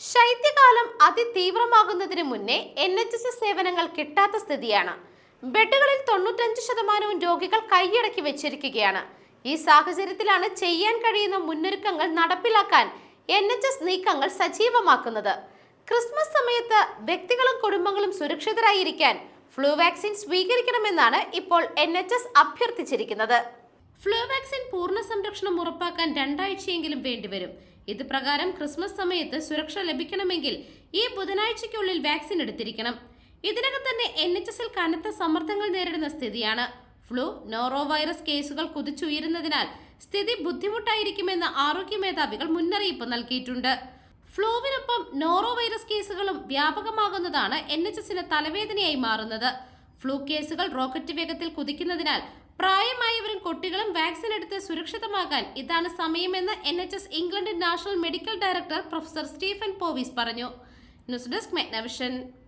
ശൈത്യകാലം അതിതീവ്രമാകുന്നതിന് മുന്നേ N H S സേവനങ്ങൾ കിട്ടാത്ത സ്ഥിതിയാണ്. ബെഡുകളിൽ തൊണ്ണൂറ്റഞ്ച് ശതമാനവും രോഗികൾ കൈയടക്കി വെച്ചിരിക്കുകയാണ്. ഈ സാഹചര്യത്തിലാണ് ചെയ്യാൻ കഴിയുന്ന മുന്നൊരുക്കങ്ങൾ നടപ്പിലാക്കാൻ എൻ എച്ച് എസ് നീക്കങ്ങൾ സജീവമാക്കുന്നത്. ക്രിസ്മസ് സമയത്ത് വ്യക്തികളും കുടുംബങ്ങളും സുരക്ഷിതരായിരിക്കാൻ ഫ്ലൂ വാക്സിൻ സ്വീകരിക്കണമെന്നാണ് ഇപ്പോൾ എൻ അഭ്യർത്ഥിച്ചിരിക്കുന്നത്. ഫ്ലൂ വാക്സിൻ പൂർണ സംരക്ഷണം ഉറപ്പാക്കാൻ രണ്ടാഴ്ചയെങ്കിലും വേണ്ടിവരും. ഇത് പ്രകാരം ക്രിസ്മസ് സമയത്ത് സുരക്ഷ ലഭിക്കണമെങ്കിൽ ഈ ബുധനാഴ്ചയ്ക്കുള്ളിൽ വാക്സിൻ എടുത്തിരിക്കണം. ഇതിനകം തന്നെ എൻ എച്ച് എസിൽ കനത്ത സമ്മർദ്ദങ്ങൾ നേരിടുന്ന സ്ഥിതിയാണ്. ഫ്ലൂ നോറോ വൈറസ് കേസുകൾ കുതിച്ചുയരുന്നതിനാൽ സ്ഥിതി ബുദ്ധിമുട്ടായിരിക്കുമെന്ന് ആരോഗ്യ മേധാവികൾ മുന്നറിയിപ്പ് നൽകിയിട്ടുണ്ട്. ഫ്ലൂവിനൊപ്പം നോറോ വൈറസ് കേസുകളും വ്യാപകമാകുന്നതാണ് എൻ എച്ച് എസിന് തലവേദനയായി മാറുന്നത്. ഫ്ലൂ കേസുകൾ റോക്കറ്റ് വേഗത്തിൽ കുതിക്കുന്നതിനാൽ പ്രായമായവരും കുട്ടികളും വാക്സിൻ എടുത്ത് സുരക്ഷിതമാകാൻ ഇതാണ് സമയമെന്ന് N H S England national medical director professor Stephen Powis പറഞ്ഞു. News desk മെഗ്നവിഷൻ.